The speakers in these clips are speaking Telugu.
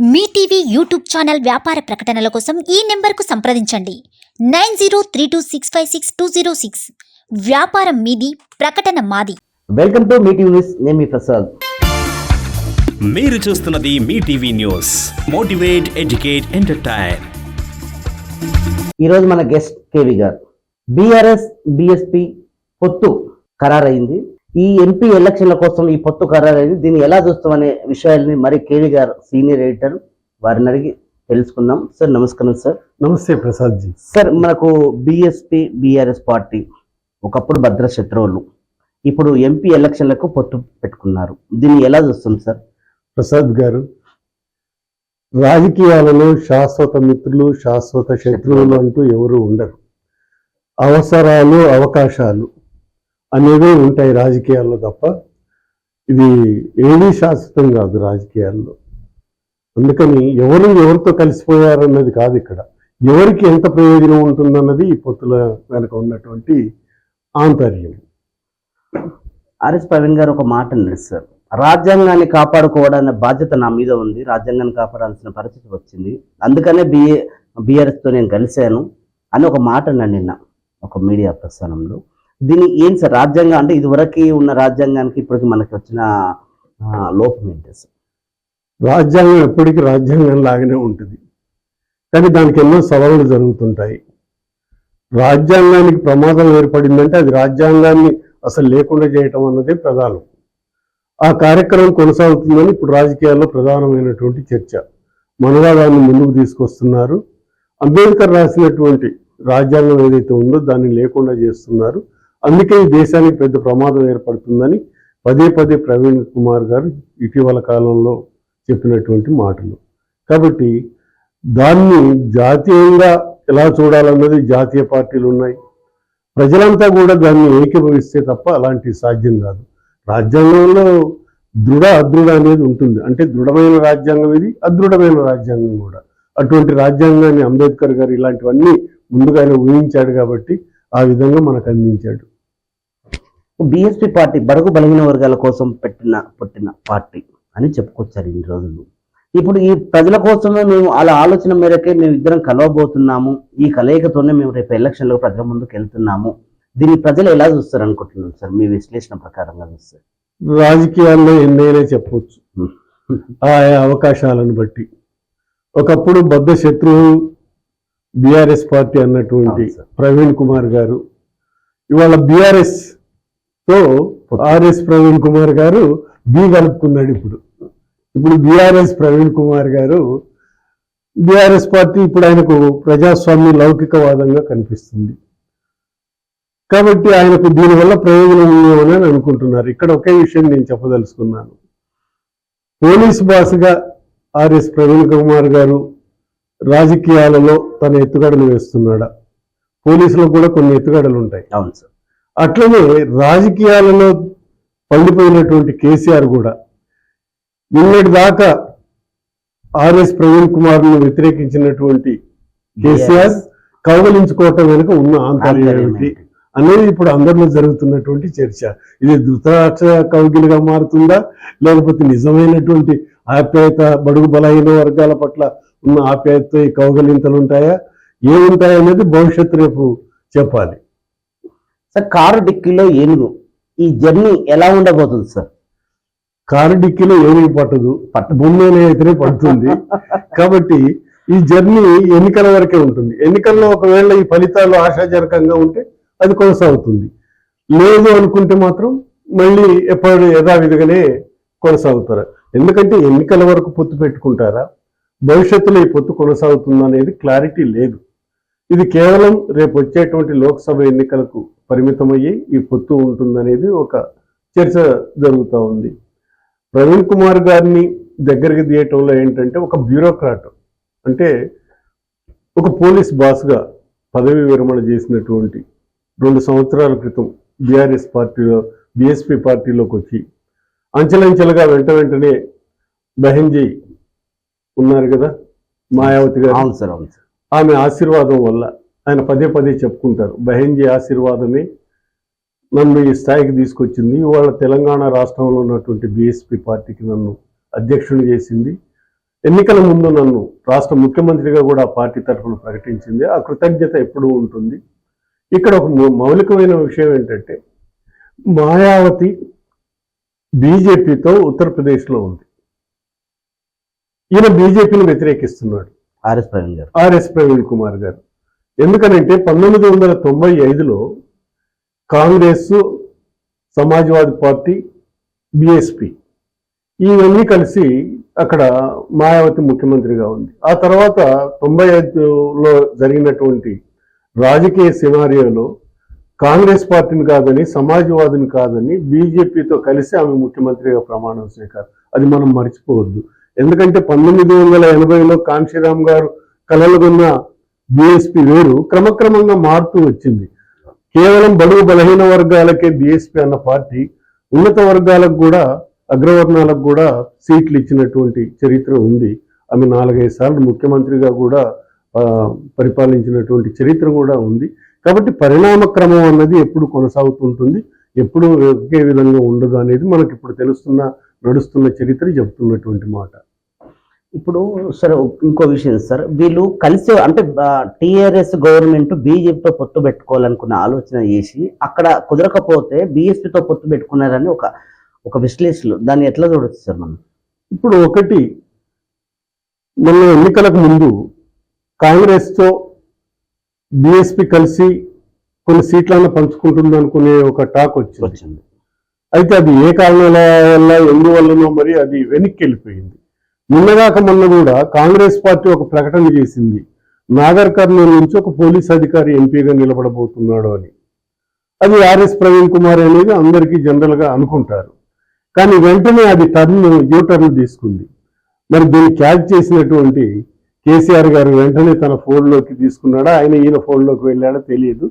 మీ టీవీ యూట్యూబ్ ఛానల్ వ్యాపార ప్రకటనల కోసం ఈ నెంబర్కు సంప్రదించండి. Nine zero three two six five six two zero six. వ్యాపారం మీది ప్రకటన మాది. వెల్కమ్ టు మీ టీవీ న్యూస్ నేను మీ ప్రసాద్. మీరు చూస్తున్నది మీ TV news. Motivate educate entertain. ఈరోజు మన గెస్ట్ కేవి గారు. బీఆర్ఎస్ బిఎస్పి పొత్తు ఖరారైంది. ఈ ఎంపీ ఎలక్షన్ల కోసం ఈ పొత్తు ఖరారైంది. దీన్ని ఎలా చూస్తామనే విషయాల్ని మరి కేవి గారు సీనియర్ ఎడిటర్ వారిని అడిగి తెలుసుకుందాం. సార్ నమస్కారం సార్. నమస్తే ప్రసాద్ జీ. సార్ మనకు బిఎస్పి బిఆర్ఎస్ పార్టీ ఒకప్పుడు భద్ర శత్రువులు ఇప్పుడు ఎంపీ ఎలక్షన్లకు పొత్తు పెట్టుకున్నారు. దీన్ని ఎలా చూస్తాం సార్? ప్రసాద్ గారు రాజకీయాలలో శాశ్వత మిత్రులు శాశ్వత శత్రువులు అంటూ ఎవరు ఉండరు. అవసరాలు అవకాశాలు అనేవి ఉంటాయి రాజకీయాల్లో తప్ప ఇది ఏమీ శాశ్వతం కాదు రాజకీయాల్లో. అందుకని ఎవరు ఎవరితో కలిసిపోయారన్నది కాదు ఇక్కడ. ఎవరికి ఎంత ప్రయోజనం ఉంటుందన్నది ఈ పొత్తుల వెనక ఉన్నటువంటి ఆంతర్యం. ఆర్ఎస్ ప్రవీణ్ గారు ఒక మాట అన్నాడు సార్. రాజ్యాంగాన్ని కాపాడుకోవడానికి బాధ్యత నా మీద ఉంది. రాజ్యాంగాన్ని కాపాడాల్సిన పరిస్థితి వచ్చింది. అందుకనే బిఏ బీఆర్ఎస్తో నేను కలిశాను అని ఒక మాట అన్నాడు నిన్న ఒక మీడియా ప్రస్థానంలో దీని ఏం సార్ రాజ్యాంగం అంటే ఇదివరకు ఉన్న రాజ్యాంగానికి ఇప్పటికి మనకి వచ్చిన లోపం ఏంటి సార్? రాజ్యాంగం ఎప్పటికీ రాజ్యాంగం లాగానే ఉంటుంది. కానీ దానికి ఎన్నో సవాళ్ళు జరుగుతుంటాయి. రాజ్యాంగానికి ప్రమాదం ఏర్పడిందంటే అది రాజ్యాంగాన్ని అసలు లేకుండా చేయటం అన్నదే ప్రధానం. ఆ కార్యక్రమం కొనసాగుతుందని ఇప్పుడు రాజకీయాల్లో ప్రధానమైనటువంటి చర్చ. మనవాదాన్ని ముందుకు తీసుకొస్తున్నారు. అంబేద్కర్ రాసినటువంటి రాజ్యాంగం ఏదైతే ఉందో దాన్ని లేకుండా చేస్తున్నారు. అందుకే ఈ దేశానికి పెద్ద ప్రమాదం ఏర్పడుతుందని పదే పదే ప్రవీణ్ కుమార్ గారు ఇటీవల కాలంలో చెప్పినటువంటి మాటలు. కాబట్టి దాన్ని జాతీయంగా ఎలా చూడాలన్నది జాతీయ పార్టీలు ఉన్నాయి. ప్రజలంతా కూడా దాన్ని ఏకీభవిస్తే తప్ప అలాంటి సాధ్యం కాదు. రాజ్యాంగంలో దృఢ అదృఢ అనేది ఉంటుంది. అంటే దృఢమైన రాజ్యాంగం ఇది అదృఢమైన రాజ్యాంగం కూడా. అటువంటి రాజ్యాంగాన్ని అంబేద్కర్ గారు ఇలాంటివన్నీ ముందుగానే ఊహించాడు కాబట్టి ఆ విధంగా మనకు అందించాడు. బిఎస్పి పార్టీ బడుగు బలహీన వర్గాల కోసం పెట్టిన పుట్టిన పార్టీ అని చెప్పుకొచ్చారు ఇన్ని రోజులు. ఇప్పుడు ఈ ప్రజల కోసమే మేము అలా ఆలోచన మేరకే మేము ఇద్దరం కలవబోతున్నాము. ఈ కలయికతోనే మేము రేపు ఎలక్షన్లో ప్రజల ముందుకు వెళ్తున్నాము. దీన్ని ప్రజలు ఎలా చూస్తారు అనుకుంటున్నాం సార్? మీ విశ్లేషణ ప్రకారంగా చూస్తారు రాజకీయాల్లో ఎన్నైనా చెప్పవచ్చు ఆయా అవకాశాలను బట్టి. ఒకప్పుడు బద్ద శత్రువు బీఆర్ఎస్ పార్టీ అన్నటువంటి. ప్రవీణ్ కుమార్ గారు. ఇవాళ BRS so RS Praveen Kumar గారు బి కలుపుకున్నాడు ఇప్పుడు. ఇప్పుడు బీఆర్ఎస్ ప్రవీణ్ కుమార్ గారు బీఆర్ఎస్ పార్టీ ఇప్పుడు ఆయనకు ప్రజాస్వామ్య లౌకికవాదంగా కనిపిస్తుంది. కాబట్టి ఆయనకు దీనివల్ల ప్రయోజనం ఉందేమని అని అనుకుంటున్నారు. ఇక్కడ ఒకే విషయం నేను చెప్పదలుచుకున్నాను. పోలీస్ బాస్గా ఆర్ఎస్ ప్రవీణ్ కుమార్ గారు రాజకీయాలలో తన ఎత్తుగడలు వేస్తున్నాడా? పోలీసులో కూడా కొన్ని ఎత్తుగడలు ఉంటాయి. అవును సార్ అట్లనే రాజకీయాలలో పండిపోయినటువంటి కేసీఆర్ కూడా నిన్నటి దాకా ఆర్ఎస్ ప్రవీణ్ కుమార్ను వ్యతిరేకించినటువంటి కేసీఆర్ కౌగలించుకోవటం వెనుక ఉన్న ఆంతర్యం ఏమిటి అనేది ఇప్పుడు అందరిలో జరుగుతున్నటువంటి చర్చ. ఇది ధృతరాక్ష కౌగిలిగా మారుతుందా? లేకపోతే నిజమైనటువంటి ఆప్యాయత బడుగు బలహీన వర్గాల పట్ల ఉన్న ఆప్యాయతతో ఈ కౌగలింతలు ఉంటాయా ఏముంటాయి అనేది భవిష్యత్తు రేపు చెప్పాలి. సార్ కారు డిక్కీలో ఏనుగు. ఈ జర్నీ ఎలా ఉండబోతుంది సార్? కారు డిక్కీలో ఏనుగు పట్టదు. భూమి అయితేనే పడుతుంది. కాబట్టి ఈ జర్నీ ఎన్నికల వరకే ఉంటుంది. ఎన్నికల్లో ఒకవేళ ఈ ఫలితాలు ఆశాజనకంగా ఉంటే అది కొనసాగుతుంది. లేదు అనుకుంటే మాత్రం మళ్ళీ ఎప్పుడు యథావిధిగానే కొనసాగుతారు. ఎందుకంటే ఎన్నికల వరకు పొత్తు పెట్టుకుంటారా? భవిష్యత్తులో ఈ పొత్తు కొనసాగుతుందనేది క్లారిటీ లేదు. ఇది కేవలం రేపు వచ్చేటువంటి లోక్సభ ఎన్నికలకు పరిమితమయ్యి ఈ పొత్తు ఉంటుందనేది ఒక చర్చ జరుగుతూ ఉంది. ప్రవీణ్ కుమార్ గారిని దగ్గరికి తీయటంలో ఏంటంటే ఒక బ్యూరోక్రాట్ అంటే ఒక పోలీస్ బాస్గా పదవి విరమణ చేసినటువంటి రెండు సంవత్సరాల క్రితం బీఆర్ఎస్ పార్టీలో బీఎస్పీ పార్టీలోకి వచ్చి అంచెలంచెలుగా వెంట వెంటనే బహింజీ ఉన్నారు కదా మాయావతి గారు? అవును సార్ అవును సార్. ఆమె ఆశీర్వాదం వల్ల ఆయన పదే పదే చెప్పుకుంటారు బహెంజీ ఆశీర్వాదమే నన్ను ఈ స్థాయికి తీసుకొచ్చింది. ఇవాళ తెలంగాణ రాష్ట్రంలో ఉన్నటువంటి బీఎస్పీ పార్టీకి నన్ను అధ్యక్షుడు చేసింది. ఎన్నికల ముందు నన్ను రాష్ట్ర ముఖ్యమంత్రిగా కూడా పార్టీ తరఫున ప్రకటించింది. ఆ కృతజ్ఞత ఎప్పుడూ ఉంటుంది. ఇక్కడ ఒక మౌ- మౌలికమైన విషయం ఏంటంటే మాయావతి బీజేపీతో ఉత్తరప్రదేశ్లో ఉంది. ఈయన బీజేపీని వ్యతిరేకిస్తున్నాడు. ఆర్ఎస్ ప్రవీణ్ గారు. ఆర్ఎస్ ప్రవీణ్ కుమార్ గారు. ఎందుకనంటే పంతొమ్మిది వందల తొంభై ఐదులో కాంగ్రెస్ సమాజ్వాదీ పార్టీ బిఎస్పి ఇవన్నీ కలిసి అక్కడ మాయావతి ముఖ్యమంత్రిగా ఉంది. ఆ తర్వాత తొంభై ఐదులో జరిగినటువంటి రాజకీయ సినారియోలో కాంగ్రెస్ పార్టీని కాదని సమాజ్వాదిని కాదని బీజేపీతో కలిసి ఆమె ముఖ్యమంత్రిగా ప్రమాణం స్వీకారం. అది మనం మర్చిపోవద్దు. ఎందుకంటే పంతొమ్మిది వందల ఎనభైలో కాంశీరామ్ గారు కలలుగొన్న బిఎస్పి వేరు క్రమక్రమంగా మారుతూ వచ్చింది. కేవలం బడుగు బలహీన వర్గాలకే బిఎస్పి అన్న పార్టీ ఉన్నత వర్గాలకు కూడా అగ్రవర్ణాలకు కూడా సీట్లు ఇచ్చినటువంటి చరిత్ర ఉంది. ఆమె నాలుగైదు సార్లు ముఖ్యమంత్రిగా కూడా పరిపాలించినటువంటి చరిత్ర కూడా ఉంది. కాబట్టి పరిణామ క్రమం అన్నది ఎప్పుడు కొనసాగుతుంటుంది ఎప్పుడు ఒకే విధంగా ఉండదు అనేది మనకి ఇప్పుడు తెలుస్తున్న నడుస్తున్న చరిత్ర చెబుతున్నటువంటి మాట. ఇప్పుడు సార్ ఇంకో విషయం సార్ వీళ్ళు కలిసి అంటే టిఆర్ఎస్ గవర్నమెంట్ బీజేపీతో పొత్తు పెట్టుకోవాలనుకున్న ఆలోచన చేసి అక్కడ కుదరకపోతే బీఎస్పీతో పొత్తు పెట్టుకున్నారని ఒక ఒక విశ్లేషణలు దాన్ని ఎట్లా చూడొచ్చు సార్ మనం? ఇప్పుడు ఒకటి మొన్న ఎన్నికలకు ముందు కాంగ్రెస్తో బిఎస్పి కలిసి కొన్ని సీట్లను పంచుకుంటుంది అనుకునే ఒక టాక్ వచ్చింది. అయితే అది ఏ కారణాల వల్ల ఎందువల్లనో మరి అది వెనక్కి వెళ్ళిపోయింది నిన్నగాక మొన్న కూడా కాంగ్రెస్ పార్టీ ఒక ప్రకటన చేసింది. నాగర్ కర్నూలు నుంచి ఒక పోలీస్ అధికారి ఎంపీగా నిలబడబోతున్నాడు అని. అది ఆర్ఎస్ ప్రవీణ్ కుమార్ అనేది అందరికీ జనరల్గా అనుకుంటారు. కానీ వెంటనే అది టర్న్ యూ టర్న్ తీసుకుంది. మరి దీన్ని క్యాచ్ చేసినటువంటి కేసీఆర్ గారు వెంటనే తన ఫోన్లోకి తీసుకున్నాడా? ఆయన ఈయన ఫోన్లోకి వెళ్ళాడో? తెలియదు.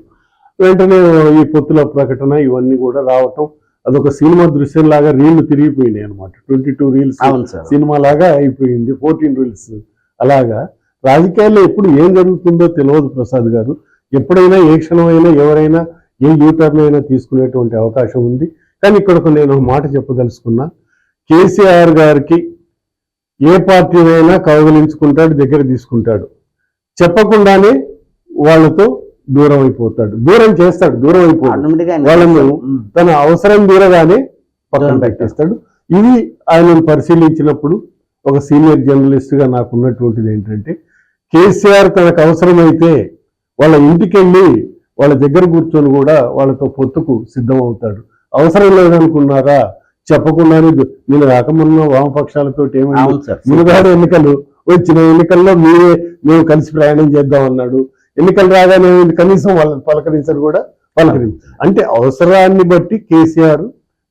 వెంటనే ఈ పొత్తుల ప్రకటన ఇవన్నీ కూడా రావటం అదొక సినిమా దృశ్యం లాగా రీళ్ళు తిరిగిపోయినాయి అనమాట ట్వంటీ టూ రీల్స్ సినిమా లాగా అయిపోయింది ఫోర్టీన్ రీల్స్ అలాగా. రాజకీయాల్లో ఎప్పుడు ఏం జరుగుతుందో తెలియదు ప్రసాద్ గారు. ఎప్పుడైనా ఏ క్షణమైనా ఎవరైనా ఏ యూటర్న్ అయినా తీసుకునేటువంటి అవకాశం ఉంది. కానీ ఇక్కడ నేను ఒక మాట చెప్పదలుచుకున్నా. కేసీఆర్ గారికి ఏ పార్టీనైనా కౌగలించుకుంటాడు దగ్గర తీసుకుంటాడు. చెప్పకుండానే వాళ్ళతో దూరం అయిపోతాడు దూరం చేస్తాడు దూరం అయిపోతాడు వాళ్ళను. తన అవసరం తీరగానే పక్కన పెట్టేస్తాడు. ఇది ఆయనను పరిశీలించినప్పుడు ఒక సీనియర్ జర్నలిస్ట్గా నాకు ఉన్నటువంటిది ఏంటంటే కేసీఆర్ తనకు అవసరమైతే వాళ్ళ ఇంటికి వెళ్ళి వాళ్ళ దగ్గర కూర్చొని కూడా వాళ్ళతో పొత్తుకు సిద్ధం అవుతాడు అవసరం లేదనుకున్నారా? చెప్పకుండానే నేను రాకమున్న వామపక్షాలతో మునుగాడు ఎన్నికలు వచ్చిన ఎన్నికల్లో మీరే మేము కలిసి ప్రయాణం చేద్దాం అన్నాడు ఎన్నికలు రాగానే కనీసం వాళ్ళని పలకరించరు కూడా పలకరించు అంటే అవసరాన్ని బట్టి కేసీఆర్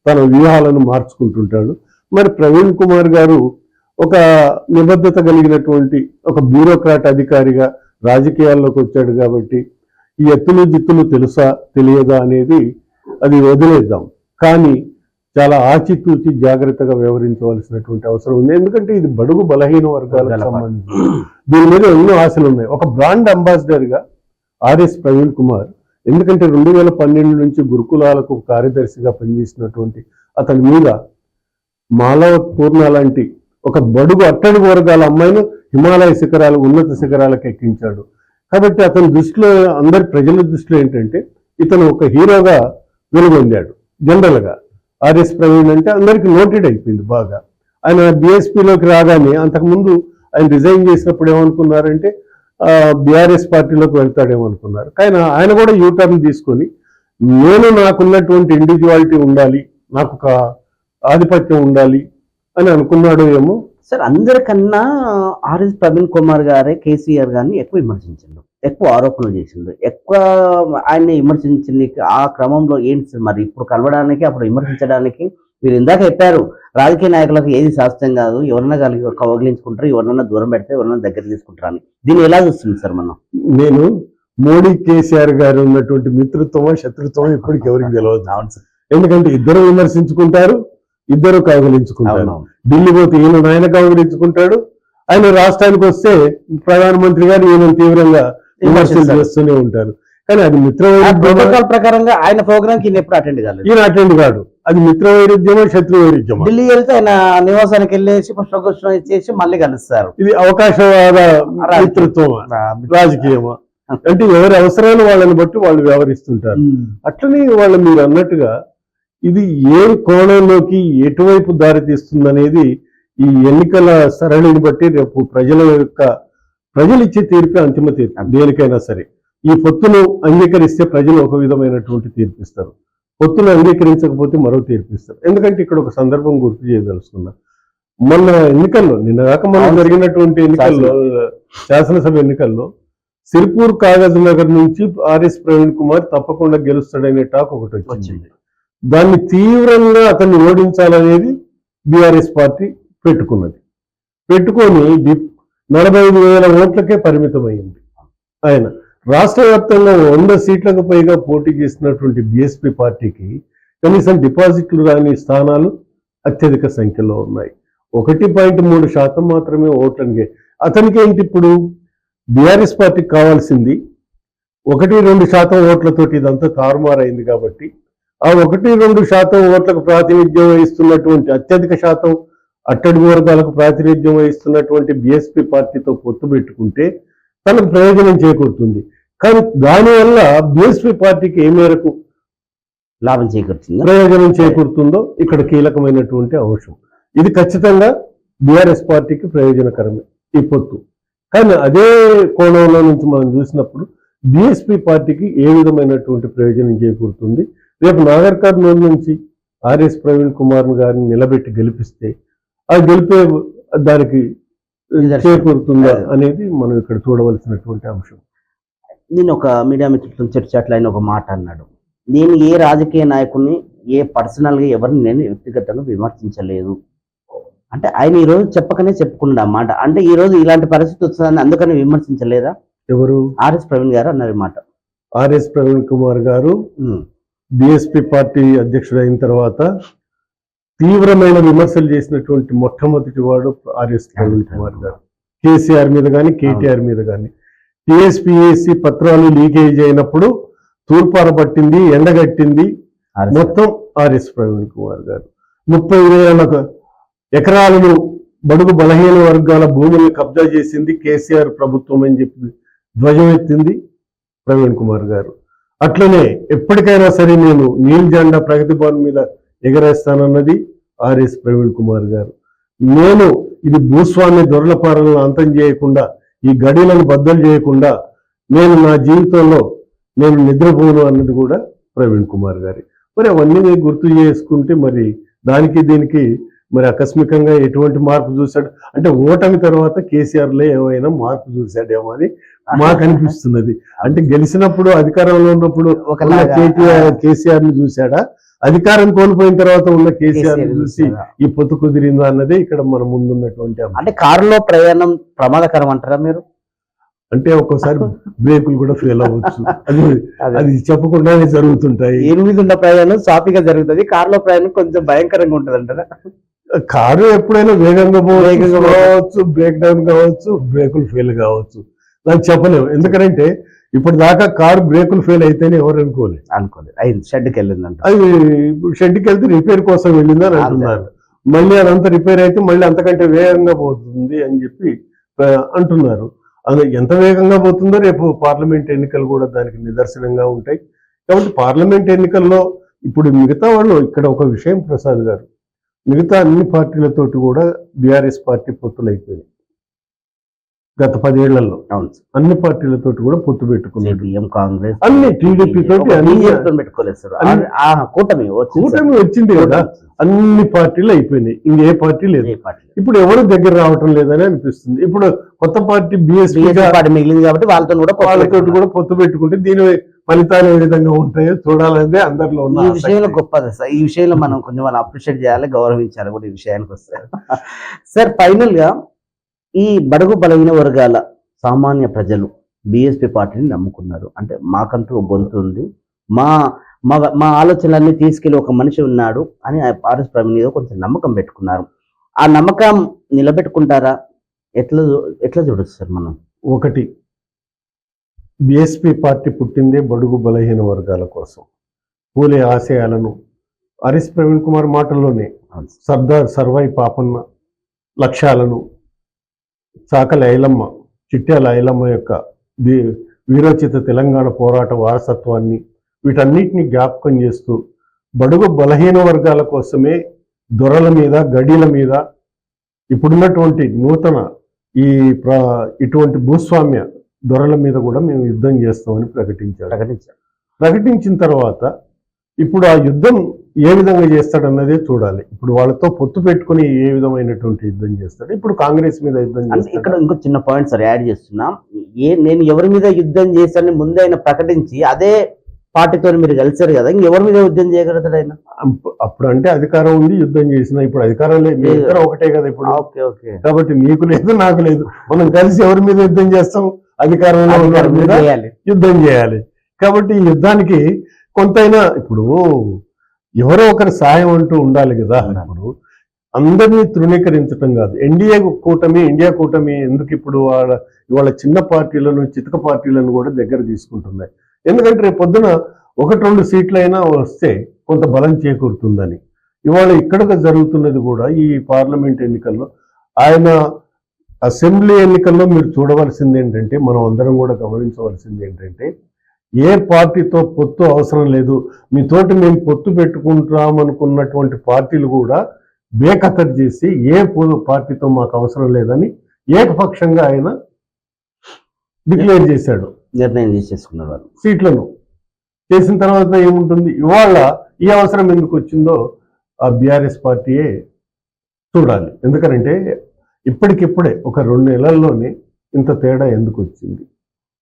తన వ్యూహాలను మార్చుకుంటుంటాడు. మరి ప్రవీణ్ కుమార్ గారు ఒక నిబద్ధత కలిగినటువంటి ఒక బ్యూరోక్రాట్ అధికారిగా రాజకీయాల్లోకి వచ్చాడు కాబట్టి ఈ ఎత్తులు జిత్తులు తెలుసా తెలియదా అనేది అది వదిలేద్దాం. కానీ చాలా ఆచితూచి జాగ్రత్తగా వ్యవహరించవలసినటువంటి అవసరం ఉంది. ఎందుకంటే ఇది బడుగు బలహీన వర్గాలకు. సంబంధించి. దీని మీద ఎన్నో ఆశలు ఉన్నాయి. ఒక బ్రాండ్ అంబాసిడర్గా ఆర్ఎస్ ప్రవీణ్ కుమార్ ఎందుకంటే రెండు వేల పన్నెండు నుంచి గురుకులాలకు కార్యదర్శిగా పనిచేసినటువంటి అతని మీద మాలవ పూర్ణ లాంటి ఒక బడుగు అట్టడుగు వర్గాల అమ్మాయిను హిమాలయ శిఖరాలు ఉన్నత శిఖరాలకు ఎక్కించాడు. కాబట్టి అతని దృష్టిలో అందరి ప్రజల దృష్టిలో ఏంటంటే ఇతను ఒక హీరోగా వెలుగొందాడు. జనరల్గా ఆర్ఎస్ ప్రవీణ్ అంటే అందరికి నోటెడ్ అయిపోయింది బాగా. ఆయన బీఎస్పీలోకి రాగానే అంతకుముందు ఆయన రిజైన్ చేసినప్పుడు ఏమనుకున్నారంటే బీఆర్ఎస్ పార్టీలోకి వెళ్తాడేమో అనుకున్నారు. కానీ ఆయన కూడా యూటర్న్ తీసుకొని నేను నాకున్నటువంటి ఇండివిజువాలిటీ ఉండాలి నాకు ఒక ఆధిపత్యం ఉండాలి అని అనుకున్నాడు ఏమో. సార్ అందరికన్నా ఆర్ఎస్ ప్రవీణ్ కుమార్ గారే కేసీఆర్ గారిని ఎక్కువ విమర్శించిండు. ఎక్కువ ఆరోపణలు చేసిండు. ఎక్కువ ఆయన్ని విమర్శించింది ఆ క్రమంలో ఏంటి సార్ మరి ఇప్పుడు కలవడానికి అప్పుడు విమర్శించడానికి మీరు ఇందాక చెప్పారు. రాజకీయ నాయకులకు ఏది శాస్త్రం కాదు. ఎవరన్నా కలిగి కవగిలించుకుంటారు ఎవరన్నా దూరం పెడితే ఎవరన్నా దగ్గర తీసుకుంటారు అని. దీన్ని ఎలా చూస్తుంది సార్ మనం? నేను మోడీ కేసీఆర్ గారు ఉన్నటువంటి మిత్రత్వమో శత్రుత్వమో ఇప్పటికి ఎవరికి తెలియదు ఎందుకంటే ఇద్దరు విమర్శించుకుంటారు ఇద్దరు కౌగలించుకుంటారు. ఢిల్లీ పోతే ఈయన ఆయన కౌగలించుకుంటాడు. ఆయన రాష్ట్రానికి వస్తే ప్రధానమంత్రి గారు ఈయన తీవ్రంగా విమర్శలు. చేస్తూనే ఉంటారు. కానీ అది ప్రోటోకాల్ ప్రకారంగా ఆయన ప్రోగ్రామ్కి ఎప్పుడు అటెండ్ కాలేదు. ఈయన అటెండ్ కాడు అది మిత్ర వైరుధ్యమా శత్రు వైరుధ్యమా ఢిల్లీ వెళ్తే ఆయన నివాసానికి వెళ్ళేసి పుష్పగుచ్చం ఇచ్చేసి మళ్ళీ కలుస్తారు. ఇది అవకాశవాద మిత్రత్వం. రాజకీయమా? అంటే ఎవరి అవసరాలు వాళ్ళని బట్టి వాళ్ళు వ్యవహరిస్తుంటారు. అట్లనే వాళ్ళు మీరు అన్నట్టుగా ఇది ఏ కోణంలోకి ఎటువైపు దారి తీస్తుందనేది ఈ ఎన్నికల సరళిని బట్టి రేపు ప్రజల యొక్క ప్రజలు ఇచ్చే తీర్పే అంతిమ తీర్పు. దేనికైనా సరే. ఈ పొత్తును అంగీకరిస్తే ప్రజలు ఒక విధమైనటువంటి తీర్పు ఇస్తారు పొత్తును అంగీకరించకపోతే మరో తీర్పు ఇస్తారు ఎందుకంటే ఇక్కడ ఒక సందర్భం గుర్తు చేయదలుచుకున్నా. మొన్న ఎన్నికల్లో నిన్న మొన్న అవును. జరిగినటువంటి ఎన్నికల్లో శాసనసభ. ఎన్నికల్లో సిరిపూర్ కాగజ్ నగర్ నుంచి ఆర్ఎస్ ప్రవీణ్ కుమార్ తప్పకుండా గెలుస్తాడనే టాక్ ఒకటి వచ్చింది. దాన్ని తీవ్రంగా అతన్ని ఓడించాలనేది బీఆర్ఎస్ పార్టీ పెట్టుకున్నది. పెట్టుకొని నలభై ఐదు వేల ఓట్లకే పరిమితమైంది. ఆయన రాష్ట్ర వ్యాప్తంగా వంద సీట్లకు పైగా పోటీ చేసినటువంటి బీఎస్పీ పార్టీకి కనీసం డిపాజిట్లు రాని స్థానాలు అత్యధిక సంఖ్యలో ఉన్నాయి. ఒకటి పాయింట్ మూడు శాతం మాత్రమే ఓట్లకి అతనికి ఏంటి ఇప్పుడు బీఆర్ఎస్ పార్టీకి కావాల్సింది ఒకటి రెండు శాతం ఓట్లతోటి ఇదంతా తారుమారైంది కాబట్టి ఆ ఒకటి రెండు శాతం ఓట్లకు ప్రాతినిధ్యం వహిస్తున్నటువంటి అత్యధిక శాతం అట్టడుగు వర్గాలకు ప్రాతినిధ్యం వహిస్తున్నటువంటి బీఎస్పీ పార్టీతో పొత్తు పెట్టుకుంటే తనకు ప్రయోజనం చేకూరుతుంది. కానీ దానివల్ల బీఎస్పీ పార్టీకి ఏ మేరకు లాభం చేకూర్చింది ప్రయోజనం చేకూరుతుందో ఇక్కడ కీలకమైనటువంటి అంశం. ఇది ఖచ్చితంగా బీఆర్ఎస్ పార్టీకి ప్రయోజనకరమే ఈ పొత్తు. కానీ అదే కోణంలో నుంచి మనం చూసినప్పుడు బీఎస్పీ పార్టీకి ఏ విధమైనటువంటి ప్రయోజనం చేకూరుతుంది? రేపు నాగర్ కర్నూలు నుంచి ఆర్ఎస్ ప్రవీణ్ కుమార్ గారిని నిలబెట్టి గెలిపిస్తే ఆ గెలిపే దానికి. చేకూరుతుందా అనేది మనం ఇక్కడ చూడవలసినటువంటి అంశం. నేను ఒక మీడియా మిత్రులతో చర్చ అట్లా ఆయన ఒక మాట అన్నాడు. నేను ఏ రాజకీయ నాయకుడిని ఏ పర్సనల్గా ఎవరిని నేను వ్యక్తిగతంగా విమర్శించలేదు. అంటే ఆయన ఈ రోజు చెప్పకనే చెప్పుకున్నాడు ఆ మాట. అంటే ఈ రోజు ఇలాంటి పరిస్థితి వస్తుందని అందుకని విమర్శించలేదా? ఎవరు? ఆర్ఎస్ ప్రవీణ్ గారు అన్నారు మాట. ఆర్ఎస్ ప్రవీణ్ కుమార్ గారు బిఎస్పి పార్టీ అధ్యక్షుడు అయిన తర్వాత తీవ్రమైన విమర్శలు చేసినటువంటి మొట్టమొదటి వాడు ఆర్ఎస్ ప్రవీణ్ కుమార్ గారు. కేసీఆర్ మీద కానీ కేటీఆర్ మీద కానీ టిఎస్పిఎస్సి పత్రాలు లీకేజ్ అయినప్పుడు తూర్పార పట్టింది ఎండగట్టింది మొత్తం ఆర్ఎస్ ప్రవీణ్ కుమార్ గారు. ముప్పై వేల ఎకరాలను బడుగు బలహీన వర్గాల భూముల్ని కబ్జా చేసింది కేసీఆర్ ప్రభుత్వం అని చెప్పి ధ్వజం ఎత్తింది ప్రవీణ్ కుమార్ గారు. అట్లనే ఎప్పటికైనా సరే నేను నీల్ జెండా ప్రగతి భవన్ మీద ఎగరేస్తానన్నది ఆర్ఎస్ ప్రవీణ్ కుమార్ గారు. నేను ఇది భూస్వామ్య దొరలపాలనను అంతం చేయకుండా ఈ గడిలను బద్దలు చేయకుండా నేను నా జీవితంలో నేను నిద్రపోను అన్నది కూడా ప్రవీణ్ కుమార్ గారి. మరి అవన్నీ గుర్తు చేసుకుంటే మరి దానికి దీనికి మరి ఆకస్మికంగా ఎటువంటి మార్పు చూశాడు? అంటే ఓటమి తర్వాత కేసీఆర్లో ఏమైనా మార్పు చూశాడేమో అని మాకు అనిపిస్తున్నది. అంటే గెలిచినప్పుడు అధికారంలో ఉన్నప్పుడు కేటీఆర్ కేసీఆర్ని చూశాడా? అధికారం కోల్పోయిన తర్వాత ఉన్న కేసీఆర్ చూసి? ఈ పొత్తు కుదిరిందా అన్నదే ఇక్కడ మన ముందున్నటువంటి. అంటే కారులో ప్రయాణం ప్రమాదకరం అంటారా మీరు అంటే ఒక్కోసారి బ్రేకులు కూడా ఫెయిల్ అవ్వచ్చు అది అదే. చెప్పకుండానే జరుగుతుంటాయి ఎనిమిది ఉన్న ప్రయాణం సాఫీగా జరుగుతుంది కారులో ప్రయాణం కొంచెం భయంకరంగా ఉంటుంది అంటారా కారు ఎప్పుడైనా వేగంగా వేగంగా పోవచ్చు కావచ్చు బ్రేక్ డౌన్ కావచ్చు బ్రేకులు ఫెయిల్ కావచ్చు నాకు చెప్పలేము ఎందుకంటే ఇప్పుడు దాకా కారు బ్రేకులు ఫెయిల్ అయితేనే ఎవరు అనుకోలేదు. అనుకోలేదు. అయింది షెడ్కి వెళ్ళిందంట అది ఇప్పుడు షెడ్కి వెళ్తే రిపేర్ కోసం వెళ్ళిందని అంటున్నారు. మళ్ళీ అదంతా రిపేర్ అయితే మళ్ళీ అంతకంటే వేగంగా పోతుంది అని చెప్పి అంటున్నారు. అది ఎంత వేగంగా పోతుందో రేపు పార్లమెంట్ ఎన్నికలు కూడా దానికి నిదర్శనంగా ఉంటాయి. కాబట్టి పార్లమెంట్ ఎన్నికల్లో ఇప్పుడు మిగతా వాళ్ళు ఇక్కడ ఒక విషయం ప్రసాద్ గారు మిగతా అన్ని పార్టీలతోటి కూడా బీఆర్ఎస్ పార్టీ పొత్తులు అయిపోయినాయి. గత పదేళ్ళలో అవును అన్ని పార్టీలతోటి కూడా పొత్తు పెట్టుకున్నారు కాంగ్రెస్ అన్ని TDP తోటి కూటమి వచ్చింది సార్. కూటమి వచ్చింది కదా. అన్ని పార్టీలు అయిపోయినాయి. ఇంకే పార్టీ లేదు. ఏ పార్టీ లేదు. ఇప్పుడు ఎవరు దగ్గర రావటం లేదని అనిపిస్తుంది. ఇప్పుడు కొత్త పార్టీ బిఎస్పీ మిగిలింది కాబట్టి వాళ్ళతో కూడా పొత్తు వాళ్ళతో. కూడా పొత్తు పెట్టుకుంటే దీని ఫలితాలు ఏ విధంగా ఉంటాయో చూడాలనేది అందరిలో ఉన్న ఈ. విషయంలో గొప్పది సార్. ఈ విషయంలో మనం కొంచెం అప్రిషియేట్ చేయాలి గౌరవించాలి కూడా ఈ విషయానికి వస్తే. సార్ ఫైనల్గా ఈ బడుగు బలహీన వర్గాల సామాన్య ప్రజలు బిఎస్పి పార్టీని నమ్ముకున్నారు. అంటే మాకంటూ ఒక గొంతు ఉంది. మా మా మా ఆలోచనలన్నీ తీసుకెళ్ళి ఒక మనిషి ఉన్నాడు అని ఆర్ఎస్ ప్రవీణ్ మీద కొంచెం నమ్మకం పెట్టుకున్నారు. ఆ నమ్మకం నిలబెట్టుకుంటారా? ఎట్లా ఎట్లా చూడొచ్చు సార్ మనం? ఒకటి బిఎస్పీ పార్టీ పుట్టిందే బడుగు బలహీన వర్గాల కోసం. పూలే ఆశయాలను. హరీష్ ప్రవీణ్ కుమార్ మాటల్లోనే. సర్దార్ సర్వై పాపన్న లక్ష్యాలను చాకలి ఐలమ్మ చిట్యాల ఐలమ్మ యొక్క వీరోచిత తెలంగాణ పోరాట వారసత్వాన్ని వీటన్నిటిని జ్ఞాపకం చేస్తూ బడుగు బలహీన వర్గాల కోసమే దొరల మీద గడీల మీద ఇప్పుడున్నటువంటి నూతన ఈ ఇటువంటి భూస్వామ్య దొరల మీద కూడా మేము యుద్ధం చేస్తామని ప్రకటించారు. ప్రకటించారు. ప్రకటించిన తర్వాత ఇప్పుడు ఆ యుద్ధం ఏ విధంగా చేస్తాడన్నదే చూడాలి. ఇప్పుడు వాళ్ళతో పొత్తు పెట్టుకుని ఏ విధమైనటువంటి యుద్ధం చేస్తాడు? ఇప్పుడు కాంగ్రెస్ మీద యుద్ధం అంటే ఇక్కడ చేస్తాడు ఇంకో చిన్న పాయింట్ సార్ యాడ్ చేస్తున్నాం. ఏ నేను ఎవరి మీద యుద్ధం చేశానని ముందే ఆయన ప్రకటించి అదే పార్టీతో మీరు కలిసారు కదా ఇంకెవరి మీద యుద్ధం చేయగలుగుతాడు ఆయన? అప్- అప్పుడు అంటే అధికారం ఉంది యుద్ధం చేసిన ఇప్పుడు అధికారం లేదు. ఒకటే కదా ఇప్పుడు. Okay okay. కాబట్టి నీకు లేదు నాకు లేదు. మనం కలిసి ఎవరి మీద యుద్ధం చేస్తాం? అధికారంలో యుద్ధం చేయాలి. కాబట్టి ఈ యుద్ధానికి కొంతైనా ఇప్పుడు ఎవరో ఒకరి సాయం అంటూ ఉండాలి కదా ఇప్పుడు అందరినీ తృణీకరించడం కాదు. ఎన్డీఏ కూటమి ఇండియా కూటమి ఎందుకు ఇప్పుడు వాళ్ళ ఇవాళ చిన్న పార్టీలను చితక పార్టీలను కూడా దగ్గర తీసుకుంటున్నాయి. ఎందుకంటే రేపు పొద్దున ఒకటి రెండు సీట్లైనా వస్తే కొంత బలం చేకూరుతుందని. ఇవాళ ఇక్కడ జరుగుతున్నది కూడా ఈ పార్లమెంట్ ఎన్నికల్లో ఆయన అసెంబ్లీ ఎన్నికల్లో మీరు చూడవలసింది ఏంటంటే మనం అందరం కూడా గమనించవలసింది ఏంటంటే ఏ పార్టీతో పొత్తు అవసరం లేదు. మీతోటి మేము పొత్తు పెట్టుకుంటాం అనుకున్నటువంటి పార్టీలు కూడా బేఖతర్ చేసి ఏ పార్టీతో మాకు అవసరం లేదని ఏకపక్షంగా ఆయన డిక్లేర్ చేశాడు. నిర్ణయం చేసేసుకున్నారు వాళ్ళు. సీట్లను. చేసిన తర్వాత ఏముంటుంది? ఇవాళ ఈ అవసరం ఎందుకు వచ్చిందో ఆ బీఆర్ఎస్ పార్టీయే చూడాలి. ఎందుకనంటే ఇప్పటికిప్పుడే ఒక రెండు నెలల్లోనే ఇంత తేడా ఎందుకు వచ్చింది?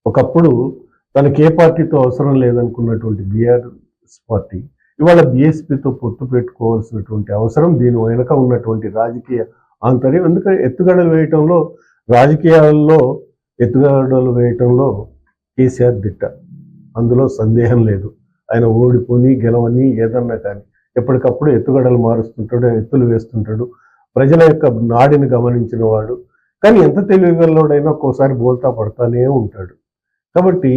ఒకప్పుడు తనకి ఏ పార్టీతో అవసరం లేదనుకున్నటువంటి బీఆర్ఎస్ పార్టీ ఇవాళ బీఎస్పీతో పొత్తు పెట్టుకోవాల్సినటువంటి అవసరం దీని వెనుక ఉన్నటువంటి రాజకీయ ఆంతర్యం. ఎందుకంటే ఎత్తుగడలు వేయటంలో రాజకీయాల్లో ఎత్తుగడలు వేయటంలో కేసీఆర్ దిట్ట. అందులో సందేహం లేదు. ఆయన ఓడిపోని గెలవని ఏదన్నా కానీ ఎప్పటికప్పుడు ఎత్తుగడలు మారుస్తుంటాడు ఎత్తులు వేస్తుంటాడు. ప్రజల యొక్క నాడిని గమనించిన వాడు. కానీ ఎంత తెలివిగలలోడైనా ఒక్కోసారి బోల్తా పడతానే ఉంటాడు. కాబట్టి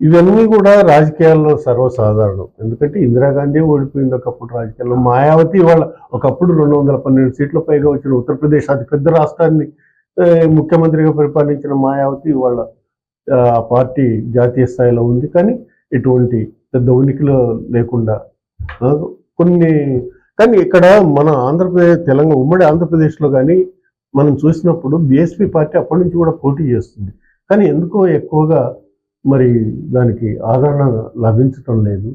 ఇవన్నీ కూడా రాజకీయాల్లో సర్వసాధారణం. ఎందుకంటే ఇందిరాగాంధీ ఓడిపోయింది ఒకప్పుడు రాజకీయాల్లో. మాయావతి వాళ్ళ ఒకప్పుడు రెండు వందల పన్నెండు సీట్ల పైగా వచ్చిన ఉత్తరప్రదేశ్ అతిపెద్ద రాష్ట్రాన్ని ముఖ్యమంత్రిగా పరిపాలించిన మాయావతి వాళ్ళ ఆ పార్టీ జాతీయ స్థాయిలో ఉంది. కానీ ఎటువంటి పెద్ద ఉనికిలో లేకుండా కొన్ని కానీ ఇక్కడ మన ఆంధ్రప్రదేశ్ తెలంగాణ ఉమ్మడి ఆంధ్రప్రదేశ్లో కానీ మనం చూసినప్పుడు బీఎస్పీ పార్టీ అప్పటి నుంచి కూడా పోటీ చేస్తుంది. కానీ ఎందుకో ఎక్కువగా మరి దానికి ఆదరణ లభించటం లేదు.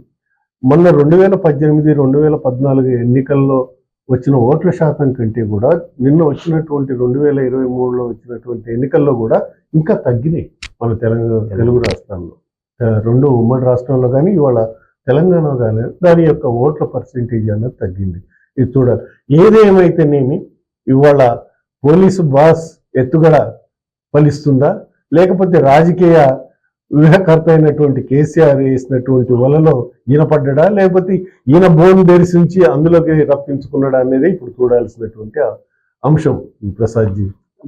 మొన్న రెండు వేల పద్దెనిమిది రెండు వేల పద్నాలుగు ఎన్నికల్లో వచ్చిన ఓట్ల శాతం కంటే కూడా నిన్న వచ్చినటువంటి రెండు వేల ఇరవై మూడులో వచ్చినటువంటి ఎన్నికల్లో కూడా ఇంకా తగ్గినాయి మన తెలంగాణ తెలుగు రాష్ట్రాల్లో. రెండు ఉమ్మడి రాష్ట్రంలో కానీ ఇవాళ తెలంగాణ కానీ దాని యొక్క ఓట్ల పర్సెంటేజ్ అన్నది తగ్గింది. ఇది చూడాలి ఏదేమైతేనేమి ఇవాళ పోలీసు బాస్ ఎత్తుగడ ఫలిస్తుందా? లేకపోతే రాజకీయ విహకర్త అయినటువంటి కేసీఆర్ వేసినటువంటి వలలో ఈయన పడ్డా లేకపోతే ఈయన బోన్ దర్శించి అందులోకి రప్పించుకున్నాడా అనేది ఇప్పుడు చూడాల్సినటువంటి అంశం ప్రసాద్ జీ.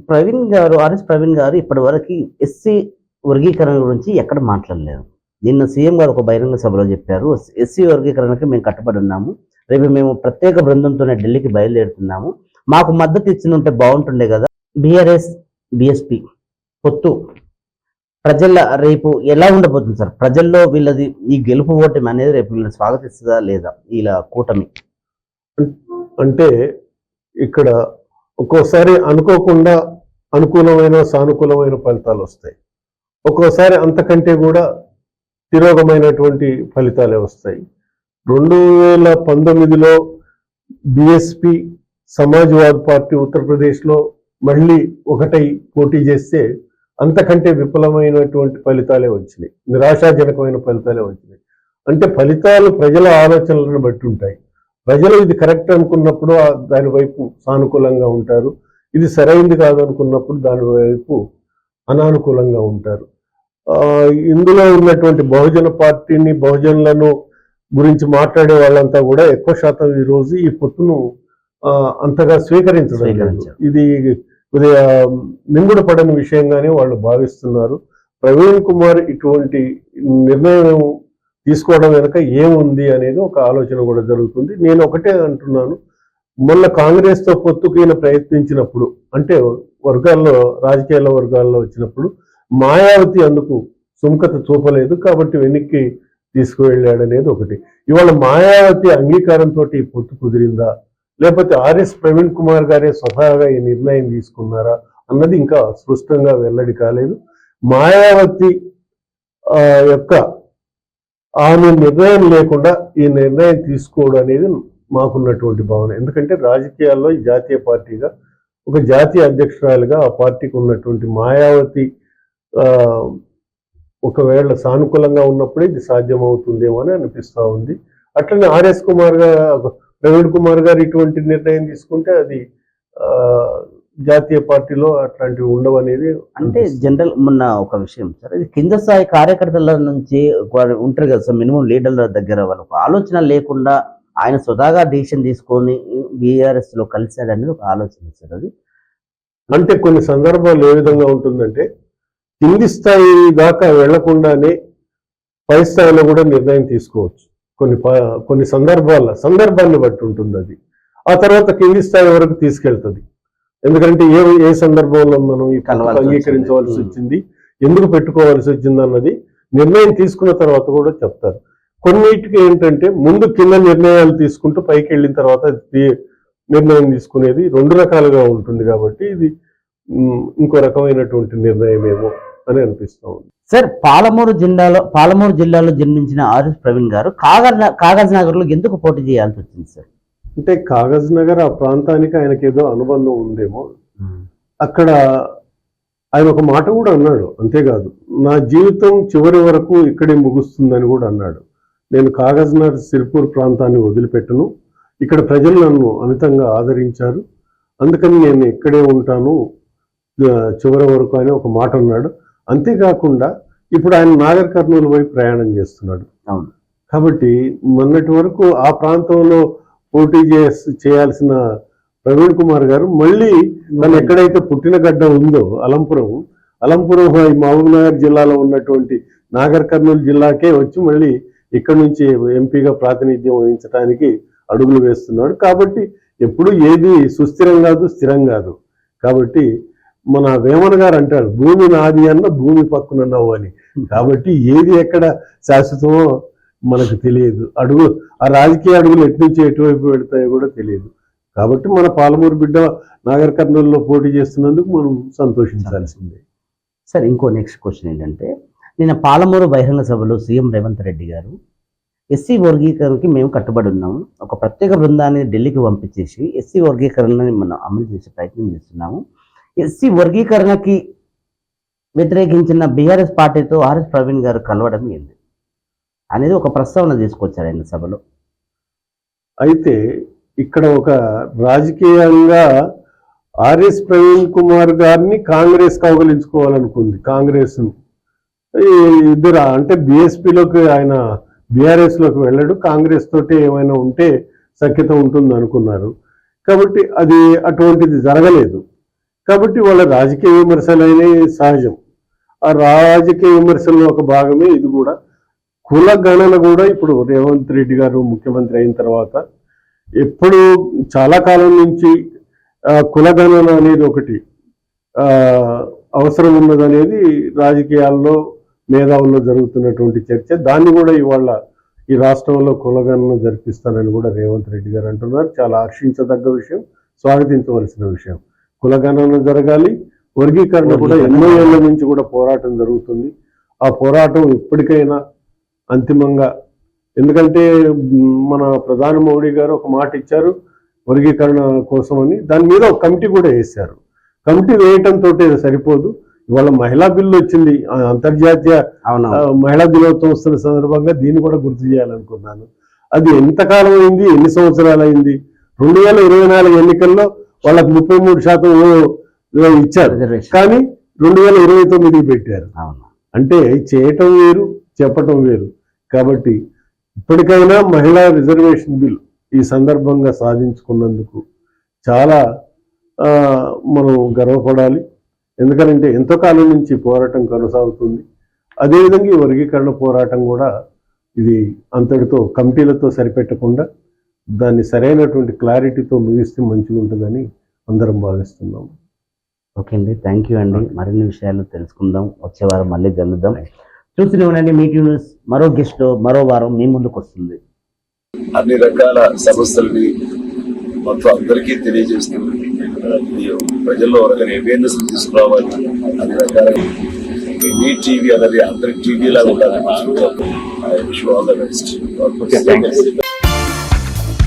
ప్రవీణ్ గారు ఆర్ఎస్ ప్రవీణ్ గారు ఇప్పటి వరకు ఎస్సీ వర్గీకరణ గురించి ఎక్కడ మాట్లాడలేదు. నిన్న సీఎం గారు ఒక బహిరంగ సభలో చెప్పారు ఎస్సీ వర్గీకరణకి మేము కట్టుబడి ఉన్నాము. రేపు మేము ప్రత్యేక బృందంతోనే ఢిల్లీకి బయలుదేరుతున్నాము. మాకు మద్దతు ఇచ్చిన ఉంటే బాగుంటుండే కదా. బీఆర్ఎస్ బిఎస్పి పొత్తు. ప్రజల రేపు ఎలా ఉండబోతుంది సార్? ప్రజల్లో వీళ్ళది ఈ గెలుపు ఓటమి అనేది రేపు వీళ్ళని స్వాగతిస్తుందా లేదా ఇలా కూటమి? అంటే ఇక్కడ ఒక్కోసారి అనుకోకుండా అనుకూలమైన సానుకూలమైన ఫలితాలు వస్తాయి. ఒక్కోసారి అంతకంటే కూడా తిరోగమైనటువంటి ఫలితాలే వస్తాయి. రెండు వేల పంతొమ్మిదిలో బిఎస్పి సమాజ్వాద్ పార్టీ ఉత్తరప్రదేశ్లో మళ్ళీ ఒకటై పోటీ చేస్తే అంతకంటే విఫలమైనటువంటి ఫలితాలే వచ్చినాయి. నిరాశాజనకమైన ఫలితాలే వచ్చినాయి. అంటే ఫలితాలు ప్రజల ఆలోచనలను బట్టి ఉంటాయి. ప్రజలు ఇది కరెక్ట్ అనుకున్నప్పుడు దాని వైపు సానుకూలంగా ఉంటారు. ఇది సరైంది కాదు అనుకున్నప్పుడు దాని వైపు అనానుకూలంగా ఉంటారు. ఇందులో ఉన్నటువంటి బహుజన పార్టీని బహుజనులను గురించి మాట్లాడే వాళ్ళంతా కూడా ఎక్కువ శాతం ఈ రోజు ఈ పొత్తును అంతగా స్వీకరించడం. ఇది కొద్దిగా మింగుడుపడని విషయంగానే వాళ్ళు భావిస్తున్నారు. ప్రవీణ్ కుమార్ ఇటువంటి నిర్ణయం తీసుకోవడం వెనుక ఏముంది అనేది ఒక ఆలోచన కూడా జరుగుతుంది. నేను ఒకటే అంటున్నాను. మొన్న కాంగ్రెస్తో పొత్తుకైన పొత్తుకు ప్రయత్నించినప్పుడు అంటే వర్గాల్లో రాజకీయాల వర్గాల్లో వచ్చినప్పుడు మాయావతి అందుకు సుముఖత చూపలేదు. కాబట్టి వెనక్కి తీసుకువెళ్ళాడనేది ఒకటి. ఇవాళ మాయావతి అంగీకారంతో పొత్తు కుదిరిందా? లేకపోతే ఆర్ఎస్ ప్రవీణ్ కుమార్ గారే స్వతహాగా ఈ నిర్ణయం తీసుకున్నారా అన్నది ఇంకా స్పష్టంగా వెల్లడి కాలేదు. మాయావతి ఆ, యొక్క ఆమె నిర్ణయం లేకుండా ఈ నిర్ణయం తీసుకోవడం అనేది మాకున్నటువంటి భావన. ఎందుకంటే రాజకీయాల్లో ఈ జాతీయ పార్టీగా ఒక జాతీయ అధ్యక్షురాలుగా ఆ పార్టీకి ఉన్నటువంటి మాయావతి ఒకవేళ సానుకూలంగా ఉన్నప్పుడే ఇది సాధ్యమవుతుందేమో అని అనిపిస్తూ ఉంది. అట్లనే ఆర్ఎస్ కుమార్ గారు ప్రవీణ్ కుమార్ గారు ఇటువంటి నిర్ణయం తీసుకుంటే అది జాతీయ పార్టీలో అట్లాంటివి ఉండవు అనేది అంటే జనరల్ మొన్న ఒక విషయం సార్ ఇది కింద స్థాయి కార్యకర్తల నుంచి ఉంటారు కదా సార్ మినిమం లీడర్ల దగ్గర వాళ్ళకు ఆలోచన లేకుండా ఆయన స్వతహాగా డిసిషన్ తీసుకొని బీఆర్ఎస్లో కలిశాడు అనేది ఒక ఆలోచన సార్ అది. అంటే కొన్ని సందర్భాలు ఏ విధంగా ఉంటుందంటే కింది స్థాయి దాకా వెళ్ళకుండానే పై స్థాయిలో కూడా నిర్ణయం తీసుకోవచ్చు. కొన్ని కొన్ని సందర్భాల సందర్భాన్ని బట్టి ఉంటుంది అది ఆ తర్వాత కింది స్థాయి వరకు తీసుకెళ్తుంది. ఎందుకంటే ఏ ఏ సందర్భంలో మనం ఈ అంగీకరించవలసి వచ్చింది. ఎందుకు పెట్టుకోవాల్సి వచ్చింది అన్నది నిర్ణయం తీసుకున్న తర్వాత కూడా చెప్తారు. కొన్నిటికి ఏంటంటే ముందు కింద నిర్ణయాలు తీసుకుంటూ పైకి వెళ్ళిన తర్వాత నిర్ణయం తీసుకునేది రెండు రకాలుగా ఉంటుంది కాబట్టి ఇది ఇంకో రకమైనటువంటి నిర్ణయం ఏమో అని అనిపిస్తా ఉంది. సార్ పాలమూరు జిల్లాలో పాలమూరు జిల్లాలో జన్మించిన ఆర్ఎస్ ప్రవీణ్ గారు కాగజ్ కాగజ్ నగర్లో ఎందుకు పోటీ చేయాల్సి వచ్చింది సార్? అంటే కాగజ్ నగర్ ఆ ప్రాంతానికి ఆయనకి ఏదో అనుబంధం ఉందేమో. అక్కడ ఆయన ఒక మాట కూడా అన్నాడు అంతేకాదు నా జీవితం చివరి వరకు ఇక్కడే ముగుస్తుందని కూడా అన్నాడు. నేను కాగజ్ నగర్ సిర్పూర్ ప్రాంతాన్ని వదిలిపెట్టను. ఇక్కడ ప్రజలు నన్ను అమితంగా ఆదరించారు. అందుకని నేను ఇక్కడే ఉంటాను. చివరి వరకు అని ఒక మాట అన్నాడు. అంతేకాకుండా ఇప్పుడు ఆయన నాగర్ కర్నూలు వైపు ప్రయాణం చేస్తున్నాడు. అవును. కాబట్టి మొన్నటి వరకు ఆ ప్రాంతంలో పోటీ చేయాల్సిన ప్రవీణ్ కుమార్ గారు మళ్ళీ తను ఎక్కడైతే పుట్టిన గడ్డ ఉందో అలంపురం అలంపురం ఈ మహబూబ్నగర్ జిల్లాలో ఉన్నటువంటి నాగర్ కర్నూలు జిల్లాకే వచ్చి మళ్ళీ ఇక్కడ నుంచి ఎంపీగా ప్రాతినిధ్యం వహించడానికి అడుగులు వేస్తున్నాడు. కాబట్టి ఎప్పుడు ఏది సుస్థిరం కాదు స్థిరం కాదు. కాబట్టి మన వేమన గారు అంటాడు భూమి నాది అన్న భూమి పక్కున నవ్వు అని. కాబట్టి ఏది ఎక్కడ శాశ్వతమో మనకు తెలియదు. అడుగు ఆ రాజకీయ అడుగులు ఎటు నుంచి ఎటువైపు పెడతాయో కూడా తెలియదు. కాబట్టి మన పాలమూరు బిడ్డ నాగర్ కర్నూలులో పోటీ చేస్తున్నందుకు మనం సంతోషించాల్సిందే. సార్ ఇంకో నెక్స్ట్ క్వశ్చన్ ఏంటంటే నిన్న పాలమూరు బహిరంగ సభలో సీఎం రేవంత్ రెడ్డి గారు ఎస్సీ వర్గీకరణకి మేము కట్టుబడి ఉన్నాము ఒక ప్రత్యేక బృందాన్ని ఢిల్లీకి పంపించేసి ఎస్సీ వర్గీకరణని మనం అమలు చేసే ప్రయత్నం చేస్తున్నాము. ఎస్సీ వర్గీకరణకి వ్యతిరేకించిన బీఆర్ఎస్ పార్టీతో ఆర్ఎస్ ప్రవీణ్ గారు కలవడం ఏంది? అనేది ఒక ప్రస్తావన తీసుకొచ్చారు ఆయన సభలో. అయితే ఇక్కడ ఒక రాజకీయంగా ఆర్ఎస్ ప్రవీణ్ కుమార్ గారిని కాంగ్రెస్ కౌగలించుకోవాలనుకుంది కాంగ్రెస్ ఇద్దరు అంటే బీఎస్పీలోకి ఆయన బీఆర్ఎస్లోకి వెళ్ళడు కాంగ్రెస్ తోటి ఏమైనా ఉంటే సఖ్యత ఉంటుంది అనుకున్నారు కాబట్టి అది అటువంటిది జరగలేదు. కాబట్టి వాళ్ళ రాజకీయ విమర్శలైన సహజం. ఆ రాజకీయ విమర్శల్లో ఒక భాగమే ఇది కూడా. కుల గణన కూడా ఇప్పుడు రేవంత్ రెడ్డి గారు ముఖ్యమంత్రి అయిన తర్వాత ఎప్పుడు చాలా కాలం నుంచి కుల గణన అనేది ఒకటి అవసరం ఉన్నదనేది రాజకీయాల్లో మేధావుల్లో జరుగుతున్నటువంటి చర్చ. దాన్ని కూడా ఇవాళ ఈ రాష్ట్రంలో కులగణన జరిపిస్తానని కూడా రేవంత్ రెడ్డి గారు అంటున్నారు. చాలా హర్షించదగ్గ విషయం స్వాగతించవలసిన విషయం. కులగణన జరగాలి. వర్గీకరణ కూడా ఎన్నో ఏళ్ళ నుంచి కూడా పోరాటం జరుగుతుంది. ఆ పోరాటం ఇప్పటికైనా అంతిమంగా ఎందుకంటే మన ప్రధాని మోడీ గారు ఒక మాట ఇచ్చారు వర్గీకరణ కోసమని. దాని మీద ఒక కమిటీ కూడా వేశారు. కమిటీ వేయటంతో సరిపోదు. ఇవాళ మహిళా బిల్లు వచ్చింది. అంతర్జాతీయ మహిళా దినోత్సవం వస్తున్న సందర్భంగా దీన్ని కూడా గుర్తు చేయాలనుకున్నాను. అది ఎంతకాలం అయింది? ఎన్ని సంవత్సరాలు అయింది? రెండు వేల ఇరవై నాలుగు ఎన్నికల్లో వాళ్ళకి ముప్పై మూడు శాతం ఇచ్చారు. కానీ రెండు వేల ఇరవై తొమ్మిదికి పెట్టారు. అంటే చేయటం వేరు చెప్పటం వేరు. కాబట్టి ఇప్పటికైనా మహిళా రిజర్వేషన్ బిల్ ఈ సందర్భంగా సాధించుకున్నందుకు చాలా మనం గర్వపడాలి. ఎందుకంటే ఎంతో కాలం నుంచి పోరాటం కొనసాగుతుంది. అదేవిధంగా ఈ వర్గీకరణ పోరాటం కూడా ఇది అంతటితో కమిటీలతో సరిపెట్టకుండా దాన్ని సరైనటువంటి క్లారిటీతో ముగిస్తే మంచిగా ఉంటుందని అందరం భావిస్తున్నాం ఓకే అండి. థ్యాంక్ యూ అండి. మరిన్ని విషయాలు తెలుసుకుందాం. వచ్చే వారం మళ్ళీ కలుద్దాం. చూస్తూనే ఉండండి. మీటీ న్యూస్ మరో గెస్ట్ మరో వారం మీ ముందుకు వస్తుంది. అన్ని రకాల సమస్యలని మొత్తం అందరికీ తెలియజేస్తూ ఇది ప్రజల్లో ఒక అవేర్నెస్ తీసుకురావాలి. అన్ని రకాల మీ టీవీ అనేది అందరి టీవీ లాగా ఉండాలి I wish all the best